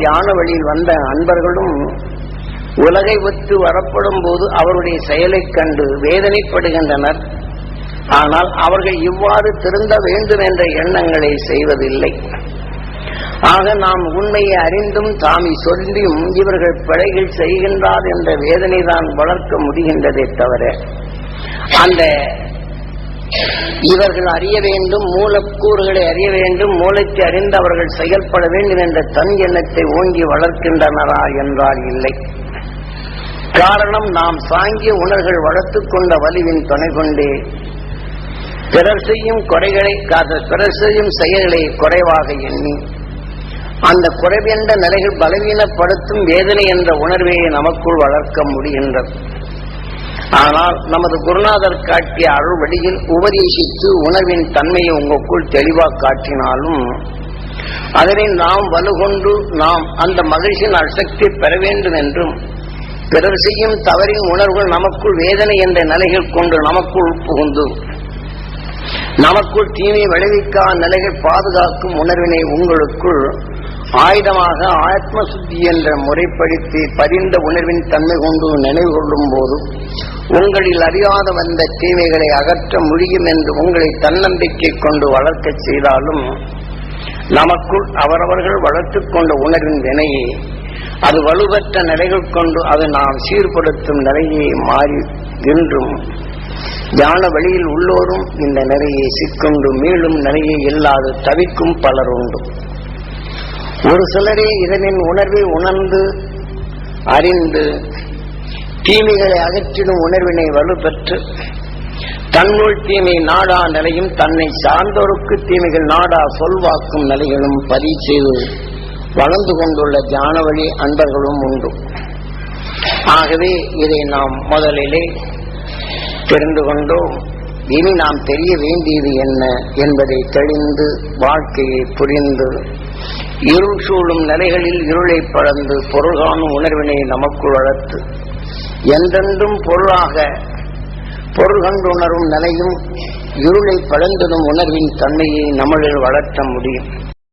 தியான வழியில் வந்த அன்பர்களும் உலகை ஒத்து வரப்படும் போது அவருடைய செயலைக் கண்டு வேதனைப்படுகின்றனர். ஆனால் அவர்கள் இவ்வாறு திருந்த வேண்டும் என்ற எண்ணங்களை செய்வதில்லை. ஆக நாம் உண்மையை அறிந்தும் தாமி சொல்லியும் இவர்கள் பிழைகள் செய்கின்றார் என்ற வேதனை தான் வளர்க்க முடிகின்றதே தவிர அந்த இவர்கள் அறிய வேண்டும் மூலக்கூறுகளை அறிய வேண்டும் மூளைக்கு அறிந்து அவர்கள் செயல்பட வேண்டும் என்ற தன் எண்ணத்தை ஓங்கி வளர்க்கின்றனரா என்றால் இல்லை. காரணம் நாம் சாங்கிய உணர்கள் வளர்த்துக் கொண்ட வலிவின் துணை கொண்டே பிறர் செய்யும் குறைகளை காத- பிறர் செய்யும் செயல்களை குறைவாக எண்ணி அந்த குறைவென்ற நிலைகள் பலவீனப்படுத்தும் வேதனை என்ற உணர்வையை நமக்குள் வளர்க்க முடிகின்றது. ஆனால் நமது குருநாதர் காட்டிய அருள் உபதேசித்து உணர்வின் தன்மையை உங்களுக்குள் தெளிவாக காட்டினாலும் அதனை நாம் வலுகொண்டு நாம் அந்த மகிழ்ச்சியின் அசக்தி பெற வேண்டும் என்றும் பிறர் செய்யும் தவறின் உணர்வுகள் நமக்குள் வேதனை என்ற நிலைகள் கொண்டு நமக்குள் புகுந்து நமக்குள் தீமை விளைவிக்கா நிலைகள் பாதுகாக்கும் உணர்வினை உங்களுக்குள் ஆயுதமாக ஆத்ம சுத்தி என்ற முறைப்படுத்தி பதிந்த உணர்வின் தன்மை கொண்டு நினைவு கொள்ளும் போது உங்களில் அறியாத வந்த தீமைகளை அகற்ற முடியும் என்று உங்களை தன்னம்பிக்கை கொண்டு வளர்க்க செய்தாலும் நமக்குள் அவரவர்கள் வளர்த்து கொண்ட உணர்வின் வினையை அது வலுவற்ற நிலைகள் கொண்டு அது நாம் சீர்படுத்தும் நிலையை மாறி என்றும் ஞான வழியில் உள்ளோரும் இந்த நிலையை சிக்கொண்டு மீளும் நிலையை இல்லாது தவிக்கும் பலர் உண்டு. ஒரு சிலரே இதனின் உணர்வை உணர்ந்து அறிந்து தீமைகளை அகற்றிடும் உணர்வினை வலுப்பெற்று தன்னுள் தீமை நாடா நிலையும் தன்னை சார்ந்தோருக்கு தீமைகள் நாடா சொல்வாக்கும் நிலைகளும் பதிவு செய்து வளர்ந்து கொண்டுள்ள ஜானவழி அன்பர்களும் உண்டு. ஆகவே இதை நாம் முதலிலே தெரிந்து கொண்டோம். இனி நாம் தெரிய வேண்டியது என்ன என்பதை தெளிந்து வாழ்க்கையை புரிந்து இருள் சூழும் நிலைகளில் இருளை பறந்து பொருள்காணும் உணர்வினை நமக்குள் வளர்த்து என்றென்றும் பொருளாக பொருள் கண்டுணரும் நிலையும் இருளை பழந்திடும் உணர்வின் தன்மையை நம்மளில் வளர்த்த முடியும்.